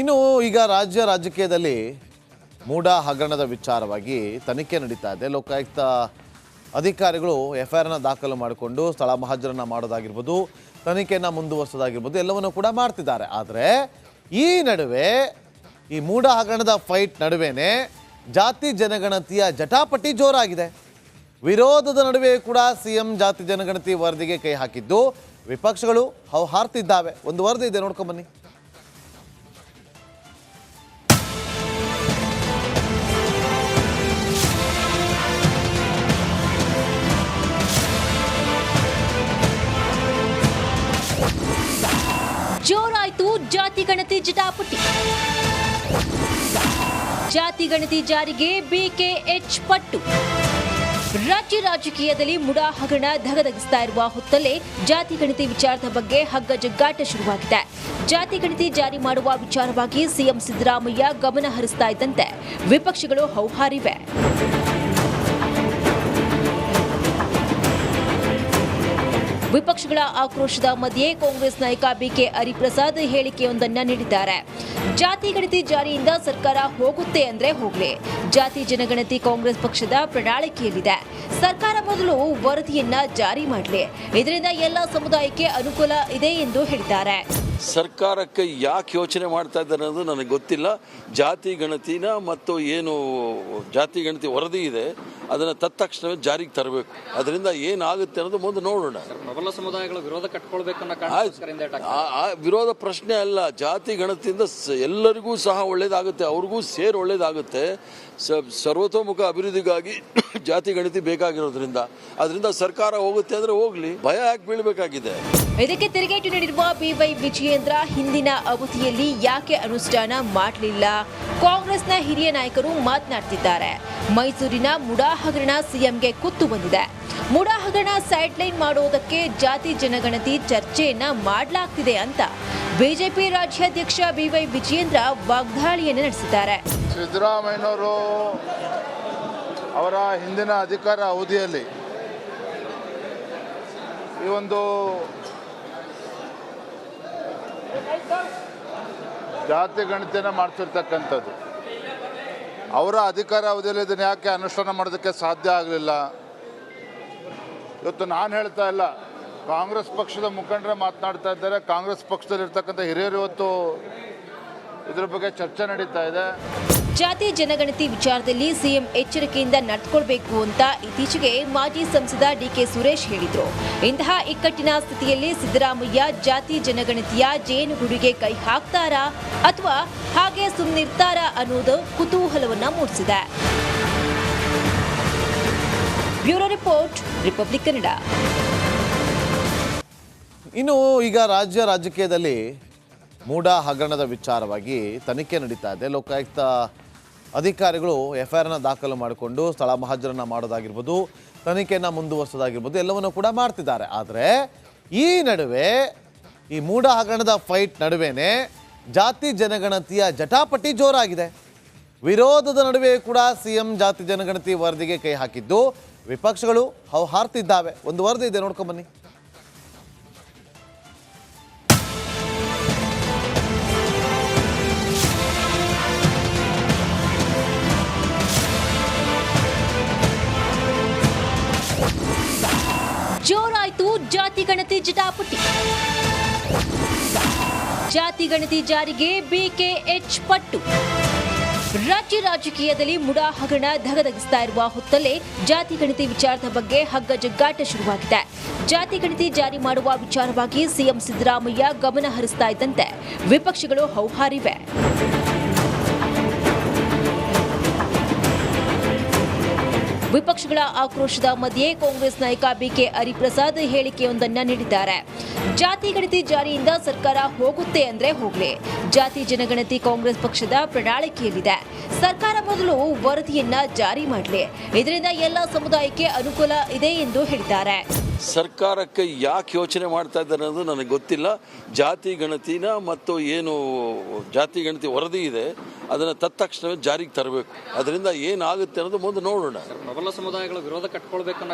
ಇನ್ನು ಈಗ ರಾಜ್ಯ ರಾಜಕೀಯದಲ್ಲಿ ಮೂಡ ಹಗರಣದ ವಿಚಾರವಾಗಿ ತನಿಖೆ ನಡೀತಾ ಇದೆ. ಲೋಕಾಯುಕ್ತ ಅಧಿಕಾರಿಗಳು ಎಫ್ ಐ ಆರ್ನ ದಾಖಲು ಮಾಡಿಕೊಂಡು ಸ್ಥಳ ಮಹಾಜರನ್ನ ಮಾಡೋದಾಗಿರ್ಬೋದು, ತನಿಖೆಯನ್ನು ಮುಂದುವರಿಸೋದಾಗಿರ್ಬೋದು, ಎಲ್ಲವನ್ನು ಕೂಡ ಮಾಡ್ತಿದ್ದಾರೆ. ಆದರೆ ಈ ನಡುವೆ ಈ ಮೂಡ ಹಗರಣದ ಫೈಟ್ ನಡುವೆನೇ ಜಾತಿ ಜನಗಣತಿಯ ಜಟಾಪಟಿ ಜೋರಾಗಿದೆ. ವಿರೋಧದ ನಡುವೆ ಕೂಡ ಸಿಎಂ ಜಾತಿ ಜನಗಣತಿ ವರದಿಗೆ ಕೈ ಹಾಕಿದ್ದು ವಿಪಕ್ಷಗಳು ಹಾರ್ತಿದ್ದಾವೆ ಒಂದು ವರದಿ ಇದೆ ನೋಡ್ಕೊಂಬನ್ನಿ ಜಾತಿ ಗಣತಿ ಜಾರಿಗೆ ಬಿಕೆಎಚ್ ಪಟ್ಟು. ರಾಜ್ಯ ರಾಜಕೀಯದಲ್ಲಿ ಮುಡಾ ಹಗರಣ ಧಗಧಗಿಸ್ತಾ ಇರುವ ಹೊತ್ತಲ್ಲೇ ಜಾತಿ ಗಣತಿ ವಿಚಾರದ ಬಗ್ಗೆ ಹಗ್ಗ ಜಗ್ಗಾಟ ಶುರುವಾಗಿದೆ. ಜಾತಿ ಗಣತಿ ಜಾರಿ ಮಾಡುವ ವಿಚಾರವಾಗಿ ಸಿಎಂ ಸಿದ್ದರಾಮಯ್ಯ ಗಮನ ಹರಿಸ್ತಾ ಇದ್ದಂತೆ ವಿಪಕ್ಷಗಳು ಹೌಹಾರಿವೆ. ವಿಪಕ್ಷಗಳ ಆಕ್ರೋಶದ ಮಧ್ಯೆ ಕಾಂಗ್ರೆಸ್ ನಾಯಕ ಬಿಕೆ ಹರಿಪ್ರಸಾದ್ ಹೇಳಿಕೆಯೊಂದನ್ನ ನೀಡಿದ್ದಾರೆ. ಜಾತಿ ಗಣತಿ ಜಾರಿಯಿಂದ ಸರ್ಕಾರ ಹೋಗುತ್ತೆ ಅಂದ್ರೆ ಹೋಗ್ಲಿ. ಜಾತಿ ಜನಗಣತಿ ಕಾಂಗ್ರೆಸ್ ಪಕ್ಷದ ಪ್ರಣಾಳಿಕೆಯಲ್ಲಿದೆ. ಸರ್ಕಾರ ಮೊದಲು ವರದಿಯನ್ನ ಜಾರಿ ಮಾಡಲಿ. ಇದರಿಂದ ಎಲ್ಲ ಸಮುದಾಯಕ್ಕೆ ಅನುಕೂಲ ಇದೆ ಎಂದು ಹೇಳಿದ್ದಾರೆ. ಸರ್ಕಾರಕ್ಕೆ ಯಾಕೆ ಯೋಚನೆ ಮಾಡ್ತಾ ಇದ್ದಾರೆ ಅನ್ನೋದು ನನಗೆ ಗೊತ್ತಿಲ್ಲ. ಜಾತಿ ಗಣತಿನ ಮತ್ತು ಏನು ಜಾತಿ ಗಣತಿ ವರದಿ ಇದೆ ಅದನ್ನು ತತ್ಕ್ಷಣವೇ ಜಾರಿಗೆ ತರಬೇಕು. ಅದರಿಂದ ಏನಾಗುತ್ತೆ ಅನ್ನೋದು ಮುಂದೆ ನೋಡೋಣ. ಪ್ರಬಲ ಸಮುದಾಯಗಳು ವಿರೋಧ ಕಟ್ಕೊಳ್ಬೇಕು ವಿರೋಧ ಪ್ರಶ್ನೆ ಅಲ್ಲ ಜಾತಿ ಗಣತಿಯಿಂದ ಸ- ಎಲ್ಲರಿಗೂ ಸಹ ಒಳ್ಳೇದಾಗುತ್ತೆ ಅವ್ರಿಗೂ ಸೇರಿ ಒಳ್ಳೇದಾಗುತ್ತೆ. ಸ- ಸರ್ವತೋಮುಖ ಅಭಿವೃದ್ಧಿಗಾಗಿ ಜಾತಿ ಗಣತಿ ಬೇಕಾಗಿರೋದ್ರಿಂದ. ಅದರಿಂದ ಸರ್ಕಾರ ಹೋಗುತ್ತೆ ಅಂದ್ರೆ ಹೋಗ್ಲಿ. ಭಯ ಯಾಕೆ ಬೀಳಬೇಕಾಗಿದೆ? ಇದಕ್ಕೆ ತಿರುಗೇಟು ನೀಡಿರುವ ಬಿವೈ ವಿಜಯೇಂದ್ರ ಹಿಂದಿನ ಅವಧಿಯಲ್ಲಿ ಯಾಕೆ ಅನುಷ್ಠಾನ ಮಾಡಲಿಲ್ಲ? ಕಾಂಗ್ರೆಸ್ನ ಹಿರಿಯ ನಾಯಕರು ಮಾತನಾಡ್ತಿದ್ದಾರೆ. ಮೈಸೂರಿನ ಮುಡಾ ಹಗರಣ ಸಿಎಂಗೆ ಕುತ್ತು ಬಂದಿದೆ. ಮುಡಾ ಹಗರಣ ಸೈಡ್ಲೈನ್ ಮಾಡುವುದಕ್ಕೆ ಜಾತಿ ಜನಗಣತಿ ಚರ್ಚೆಯನ್ನ ಮಾಡಲಾಗ್ತಿದೆ ಅಂತ ಬಿಜೆಪಿ ರಾಜ್ಯಾಧ್ಯಕ್ಷ ಬಿವೈ ವಿಜಯೇಂದ್ರ ವಾಗ್ದಾಳಿಯನ್ನು ನಡೆಸಿದ್ದಾರೆ. ಸಿದ್ದರಾಮಯ್ಯನವರು ಅವರ ಹಿಂದಿನ ಅಧಿಕಾರ ಅವಧಿಯಲ್ಲಿ ಈ ಒಂದು ಜಾತಿ ಗಣತಿಯನ್ನು ಮಾಡ್ತಿರ್ತಕ್ಕಂಥದ್ದು. ಅವರ ಅಧಿಕಾರ ಅವಧಿಯಲ್ಲಿ ಇದನ್ನು ಯಾಕೆ ಅನುಷ್ಠಾನ ಮಾಡೋದಕ್ಕೆ ಸಾಧ್ಯ ಆಗಲಿಲ್ಲ? ಇವತ್ತು ನಾನು ಹೇಳ್ತಾ ಇಲ್ಲ. ಕಾಂಗ್ರೆಸ್ ಪಕ್ಷದ ಮುಖಂಡರೇ ಮಾತನಾಡ್ತಾ ಇದ್ದಾರೆ. ಕಾಂಗ್ರೆಸ್ ಪಕ್ಷದಲ್ಲಿರ್ತಕ್ಕಂಥ ಹಿರಿಯರು ಇವತ್ತು ಇದ್ರ ಬಗ್ಗೆ ಚರ್ಚೆ ನಡೀತಾ ಇದೆ. ಜಾತಿ ಜನಗಣತಿ ವಿಚಾರದಲ್ಲಿ ಸಿಎಂ ಎಚ್ಚರಿಕೆಯಿಂದ ನಡೆದುಕೊಳ್ಬೇಕು ಅಂತ ಇತ್ತೀಚೆಗೆ ಮಾಜಿ ಸಂಸದ ಡಿಕೆ ಸುರೇಶ್ ಹೇಳಿದ್ರು. ಇಂತಹ ಇಕ್ಕಟ್ಟಿನ ಸ್ಥಿತಿಯಲ್ಲಿ ಸಿದ್ದರಾಮಯ್ಯ ಜಾತಿ ಜನಗಣತಿಯ ಜೇನುಗುಡಿಗೆ ಕೈ ಹಾಕ್ತಾರಾ ಅಥವಾ ಹಾಗೆ ಸುಮ್ಮನಿರ್ತಾರಾ ಅನ್ನೋದು ಕುತೂಹಲವನ್ನ ಮೂಡಿಸಿದೆ. Bureau report, republic Kannada. ಇನ್ನು ಈಗ ರಾಜ್ಯ ರಾಜಕೀಯದಲ್ಲಿ ಮೂಡ ಹಗರಣದ ವಿಚಾರವಾಗಿ ತನಿಖೆ ನಡೀತಾ ಇದೆ. ಲೋಕಾಯುಕ್ತ ಅಧಿಕಾರಿಗಳು ಎಫ್ ಐ ಆರ್ನ ದಾಖಲು ಮಾಡಿಕೊಂಡು ಸ್ಥಳ ಮಹಾಜರನ್ನ ಮಾಡೋದಾಗಿರ್ಬೋದು, ತನಿಖೆಯನ್ನು ಮುಂದುವರಿಸೋದಾಗಿರ್ಬೋದು, ಎಲ್ಲವನ್ನು ಕೂಡ ಮಾಡ್ತಿದ್ದಾರೆ. ಆದರೆ ಈ ನಡುವೆ ಈ ಮೂಡ ಹಗರಣದ ಫೈಟ್ ನಡುವೆನೇ ಜಾತಿ ಜನಗಣತಿಯ ಜಟಾಪಟಿ ಜೋರಾಗಿದೆ. ವಿರೋಧದ ನಡುವೆ ಕೂಡ ಸಿಎಂ ಜಾತಿ ಜನಗಣತಿ ವರದಿಗೆ ಕೈ ಹಾಕಿದ್ದು ವಿಪಕ್ಷಗಳು ಹಾರ್ತಿದ್ದಾವೆ ಒಂದು ವರದಿ ಇದೆ ನೋಡ್ಕೊಂಬನ್ನಿ ಜಾತಿ ಗಣತಿ ಜಾರಿಗೆ ಬಿಕೆಎಚ್ ಪಟ್ಟು. ರಾಜ್ಯ ರಾಜಕೀಯದಲ್ಲಿ ಮುಡಾ ಹಗರಣ ಧಗಧಗಿಸ್ತಾ ಇರುವ ಹೊತ್ತಲ್ಲೇ ಜಾತಿ ಗಣತಿ ವಿಚಾರದ ಬಗ್ಗೆ ಹಗ್ಗ ಜಗ್ಗಾಟ ಶುರುವಾಗಿದೆ. ಜಾತಿ ಗಣತಿ ಜಾರಿ ಮಾಡುವ ವಿಚಾರವಾಗಿ ಸಿಎಂ ಸಿದ್ದರಾಮಯ್ಯ ಗಮನ ಹರಿಸ್ತಾ ಇದ್ದಂತೆ ವಿಪಕ್ಷಗಳು ಹೌಹಾರಿವೆ. ವಿಪಕ್ಷಗಳ ಆಕ್ರೋಶದ ಮಧ್ಯೆ ಕಾಂಗ್ರೆಸ್ ನಾಯಕ ಬಿಕೆ ಹರಿಪ್ರಸಾದ್ ಹೇಳಿಕೆಯೊಂದನ್ನು ನೀಡಿದ್ದಾರೆ. ಜಾತಿ ಗಣತಿ ಜಾರಿಯಿಂದ ಸರ್ಕಾರ ಹೋಗುತ್ತೆ ಅಂದ್ರೆ ಹೋಗ್ಲಿ. ಜಾತಿ ಜನಗಣತಿ ಕಾಂಗ್ರೆಸ್ ಪಕ್ಷದ ಪ್ರಣಾಳಿಕೆಯಲ್ಲಿದೆ. ಸರ್ಕಾರ ಮೊದಲು ವರದಿಯನ್ನ ಜಾರಿ ಮಾಡಲಿ. ಇದರಿಂದ ಎಲ್ಲ ಸಮುದಾಯಕ್ಕೆ ಅನುಕೂಲ ಇದೆ ಎಂದು ಹೇಳಿದ್ದಾರೆ. ಸರ್ಕಾರಕ್ಕೆ ಯಾಕೆ ಯೋಚನೆ ಮಾಡ್ತಾ ಇದ್ದಾರೆ ಅನ್ನೋದು ನನಗೆ ಗೊತ್ತಿಲ್ಲ. ಜಾತಿ ಗಣತಿನ ಮತ್ತು ಏನು ಜಾತಿ ಗಣತಿ ವರದಿ ಇದೆ ಅದನ್ನು ತತ್ಕ್ಷಣವೇ ಜಾರಿಗೆ ತರಬೇಕು. ಅದರಿಂದ ಏನಾಗುತ್ತೆ ಅನ್ನೋದು ಮುಂದೆ ನೋಡೋಣ. ಸಮುದಾಯಗಳು ವಿರೋಧ ಕಟ್ಕೊಳ್ಬೇಕು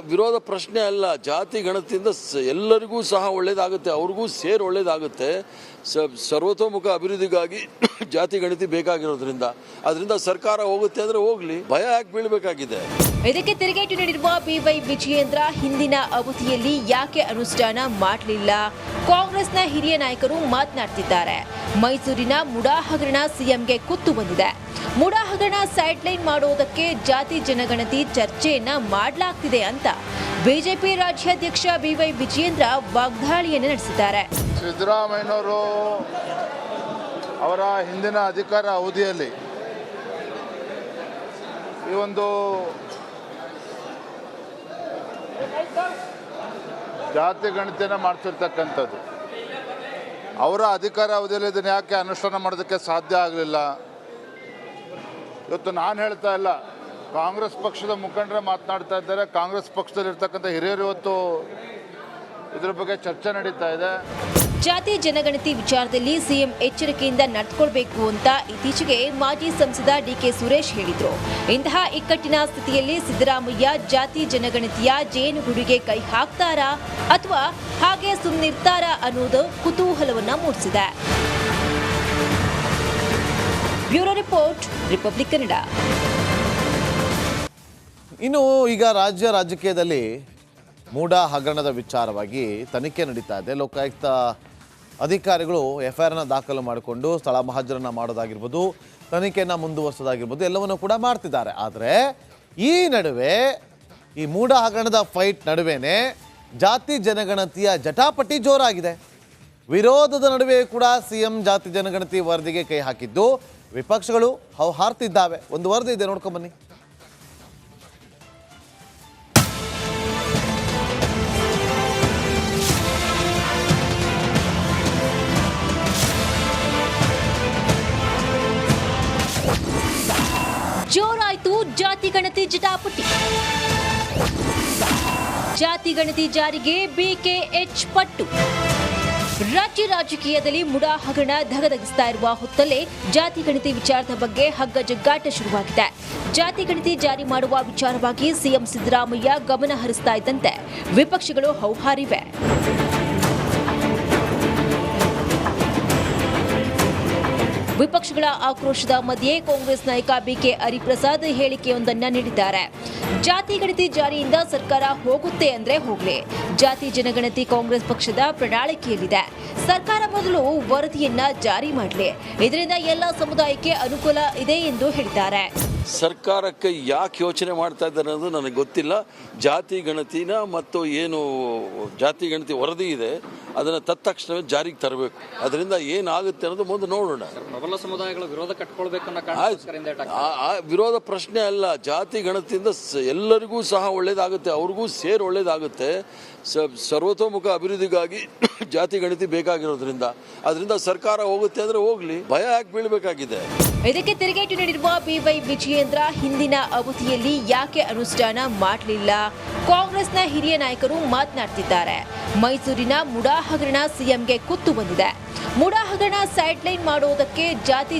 ವಿರೋಧ ಪ್ರಶ್ನೆ ಅಲ್ಲ ಜಾತಿ ಗಣತಿಯಿಂದ ಎಲ್ಲರಿಗೂ ಸಹ ಒಳ್ಳೇದಾಗುತ್ತೆ ಅವ್ರಿಗೂ ಸೇರಿ ಒಳ್ಳೇದಾಗುತ್ತೆ. ಸ- ಸರ್ವತೋಮುಖ ಅಭಿವೃದ್ಧಿಗಾಗಿ ಜಾತಿ ಗಣತಿ ಬೇಕಾಗಿರೋದ್ರಿಂದ. ಅದರಿಂದ ಸರ್ಕಾರ ಹೋಗುತ್ತೆ ಅಂದ್ರೆ ಹೋಗಲಿ. ಭಯ ಯಾಕೆ ಬೀಳಬೇಕಾಗಿದೆ? ಇದಕ್ಕೆ ತಿರುಗೇಟು ನೀಡಿರುವ ಬಿವೈ ವಿಜಯೇಂದ್ರ ಹಿಂದಿನ ಅವಧಿಯಲ್ಲಿ ಯಾಕೆ ಅನುಷ್ಠಾನ ಮಾಡಲಿಲ್ಲ? ಕಾಂಗ್ರೆಸ್ನ ಹಿರಿಯ ನಾಯಕರು ಮಾತನಾಡ್ತಿದ್ದಾರೆ. ಮೈಸೂರಿನ ಮುಡಾ ಹಗರಣ ಸಿಎಂಗೆ ಕುತ್ತು ಬಂದಿದೆ. ಮುಡಾ ಹಗರಣ ಸೈಡ್ಲೈನ್ ಮಾಡುವುದಕ್ಕೆ ಜಾತಿ ಜನಗಣತಿ ಚರ್ಚೆಯನ್ನ ಮಾಡಲಾಗ್ತಿದೆ ಅಂತ ಬಿಜೆಪಿ ರಾಜ್ಯಾಧ್ಯಕ್ಷ ಬಿವೈ ವಿಜಯೇಂದ್ರ ವಾಗ್ದಾಳಿಯನ್ನು ನಡೆಸಿದ್ದಾರೆ. ಸಿದ್ದರಾಮಯ್ಯನವರು ಅವರ ಹಿಂದಿನ ಅಧಿಕಾರ ಅವಧಿಯಲ್ಲಿ ಈ ಒಂದು ಜಾತಿ ಗಣತಿಯನ್ನು ಮಾಡ್ತಿರ್ತಕ್ಕಂಥದ್ದು. ಅವರ ಅಧಿಕಾರ ಅವಧಿಯಲ್ಲಿ ಇದನ್ನು ಯಾಕೆ ಅನುಷ್ಠಾನ ಮಾಡೋದಕ್ಕೆ ಸಾಧ್ಯ ಆಗಲಿಲ್ಲ? ಇವತ್ತು ನಾನು ಹೇಳ್ತಾ ಇಲ್ಲ. ಕಾಂಗ್ರೆಸ್ ಪಕ್ಷದ ಮುಖಂಡರೇ ಮಾತನಾಡ್ತಾ ಇದ್ದಾರೆ. ಕಾಂಗ್ರೆಸ್ ಪಕ್ಷದಲ್ಲಿರ್ತಕ್ಕಂಥ ಹಿರಿಯರು ಇವತ್ತು ಇದ್ರ ಬಗ್ಗೆ ಚರ್ಚೆ ನಡೀತಾ ಇದೆ. ಜಾತಿ ಜನಗಣತಿ ವಿಚಾರದಲ್ಲಿ ಸಿಎಂ ಎಚ್ಚರಿಕೆಯಿಂದ ನಡೆದುಕೊಳ್ಬೇಕು ಅಂತ ಇತ್ತೀಚೆಗೆ ಮಾಜಿ ಸಂಸದ ಡಿಕೆ ಸುರೇಶ್ ಹೇಳಿದ್ರು. ಇಂತಹ ಇಕ್ಕಟ್ಟಿನ ಸ್ಥಿತಿಯಲ್ಲಿ ಸಿದ್ದರಾಮಯ್ಯ ಜಾತಿ ಜನಗಣತಿಯ ಜೇನುಗುಡಿಗೆ ಕೈ ಹಾಕ್ತಾರಾ ಅಥವಾ ಹಾಗೆ ಸುಮ್ಮನಿರ್ತಾರಾ ಅನ್ನೋದು ಕುತೂಹಲವನ್ನ ಮೂಡಿಸಿದೆ. Bureau report, republic Kannada. ಇನ್ನು ಈಗ ರಾಜ್ಯ ರಾಜಕೀಯದಲ್ಲಿ ಮೂಡ ಹಗರಣದ ವಿಚಾರವಾಗಿ ತನಿಖೆ ನಡೀತಾ ಇದೆ. ಲೋಕಾಯುಕ್ತ ಅಧಿಕಾರಿಗಳು ಎಫ್ ಐ ಆರ್ನ ದಾಖಲು ಮಾಡಿಕೊಂಡು ಸ್ಥಳ ಮಹಾಜರನ್ನ ಮಾಡೋದಾಗಿರ್ಬೋದು, ತನಿಖೆಯನ್ನು ಮುಂದುವರಿಸೋದಾಗಿರ್ಬೋದು, ಎಲ್ಲವನ್ನು ಕೂಡ ಮಾಡ್ತಿದ್ದಾರೆ. ಆದರೆ ಈ ನಡುವೆ ಈ ಮೂಡ ಹಗರಣದ ಫೈಟ್ ನಡುವೆನೇ ಜಾತಿ ಜನಗಣತಿಯ ಜಟಾಪಟಿ ಜೋರಾಗಿದೆ. ವಿರೋಧದ ನಡುವೆ ಕೂಡ ಸಿಎಂ ಜಾತಿ ಜನಗಣತಿ ವರದಿಗೆ ಕೈ ಹಾಕಿದ್ದು ವಿಪಕ್ಷಗಳು ಹಾರ್ತಿದ್ದಾವೆ ಒಂದು ವರದಿ ಇದೆ ನೋಡ್ಕೊಂಬನ್ನಿ ಜಟಾಪಟಿ ಜಾತಿ ಗಣತಿ ಜಾರಿಗೆ ಬಿಕೆಎಚ್ ಪಟ್ಟು. ರಾಜ್ಯ ರಾಜಕೀಯದಲ್ಲಿ ಮುಡಾ ಹಗರಣ ಧಗಧಗಿಸ್ತಾ ಇರುವ ಹೊತ್ತಲ್ಲೇ ಜಾತಿ ಗಣತಿ ವಿಚಾರದ ಬಗ್ಗೆ ಹಗ್ಗ ಜಗ್ಗಾಟ ಶುರುವಾಗಿದೆ. ಜಾತಿ ಗಣತಿ ಜಾರಿ ಮಾಡುವ ವಿಚಾರವಾಗಿ ಸಿಎಂ ಸಿದ್ದರಾಮಯ್ಯ ಗಮನ ಹರಿಸ್ತಾ ಇದ್ದಂತೆ ವಿಪಕ್ಷಗಳು ಹೌಹಾರಿವೆ. ವಿಪಕ್ಷಗಳ ಆಕ್ರೋಶದ ಮಧ್ಯೆ ಕಾಂಗ್ರೆಸ್ ನಾಯಕ ಬಿಕೆ ಹರಿಪ್ರಸಾದ್ ಹೇಳಿಕೆಯೊಂದನ್ನ ನೀಡಿದ್ದಾರೆ. ಜಾತಿ ಗಣತಿ ಜಾರಿಯಿಂದ ಸರ್ಕಾರ ಹೋಗುತ್ತೆ ಅಂದ್ರೆ ಹೋಗ್ಲಿ. ಜಾತಿ ಜನಗಣತಿ ಕಾಂಗ್ರೆಸ್ ಪಕ್ಷದ ಪ್ರಣಾಳಿಕೆಯಲ್ಲಿದೆ. ಸರ್ಕಾರ ಮೊದಲು ವರದಿಯನ್ನ ಜಾರಿ ಮಾಡಲಿ. ಇದರಿಂದ ಎಲ್ಲ ಸಮುದಾಯಕ್ಕೆ ಅನುಕೂಲ ಇದೆ ಎಂದು ಹೇಳಿದ್ದಾರೆ. ಸರ್ಕಾರಕ್ಕೆ ಯಾಕೆ ಯೋಚನೆ ಮಾಡ್ತಾ ಇದ್ದಾರೆ ಅನ್ನೋದು ನನಗೆ ಗೊತ್ತಿಲ್ಲ. ಜಾತಿ ಗಣತಿನ ಮತ್ತು ಏನು ಜಾತಿ ಗಣತಿ ವರದಿ ಇದೆ ಅದನ್ನು ತತ್ಕ್ಷಣವೇ ಜಾರಿಗೆ ತರಬೇಕು. ಅದರಿಂದ ಏನಾಗುತ್ತೆ ಅನ್ನೋದು ಮುಂದೆ ನೋಡೋಣ. ಸಮುದಾಯಗಳು ವಿರೋಧ ಕಟ್ಕೊಳ್ಬೇಕು ವಿರೋಧ ಪ್ರಶ್ನೆ ಅಲ್ಲ. ಜಾತಿ ಗಣತಿಯಿಂದ ಸ- ಎಲ್ಲರಿಗೂ ಸಹ ಒಳ್ಳೇದಾಗುತ್ತೆ ಅವ್ರಿಗೂ ಸೇರಿ ಒಳ್ಳೇದಾಗುತ್ತೆ. ಸ- ಸರ್ವತೋಮುಖ ಅಭಿವೃದ್ಧಿಗಾಗಿ ಜಾತಿ ಗಣತಿ ಬೇಕಾಗಿರೋದ್ರಿಂದ. ಅದರಿಂದ ಸರ್ಕಾರ ಹೋಗುತ್ತೆ ಅಂದ್ರೆ ಹೋಗ್ಲಿ. ಭಯ ಯಾಕೆ ಬೀಳ್ಬೇಕಾಗಿದೆ? ಇದಕ್ಕೆ ತಿರುಗೇಟು ನೀಡಿರುವ ಬಿವೈ ವಿಜಯೇಂದ್ರ ಹಿಂದಿನ ಅವಧಿಯಲ್ಲಿ ಯಾಕೆ ಅನುಷ್ಠಾನ ಮಾಡಲಿಲ್ಲ? ಕಾಂಗ್ರೆಸ್ನ ಹಿರಿಯ ನಾಯಕರು ಮಾತನಾಡ್ತಿದ್ದಾರೆ. ಮೈಸೂರಿನ ಮುಡಾ ಹಗರಣ ಸಿಎಂಗೆ ಕುತ್ತು ಬಂದಿದೆ. ಮುಡಾ ಹಗರಣ ಸೈಡ್ಲೈನ್ ಮಾಡುವುದಕ್ಕೆ ಜಾತಿ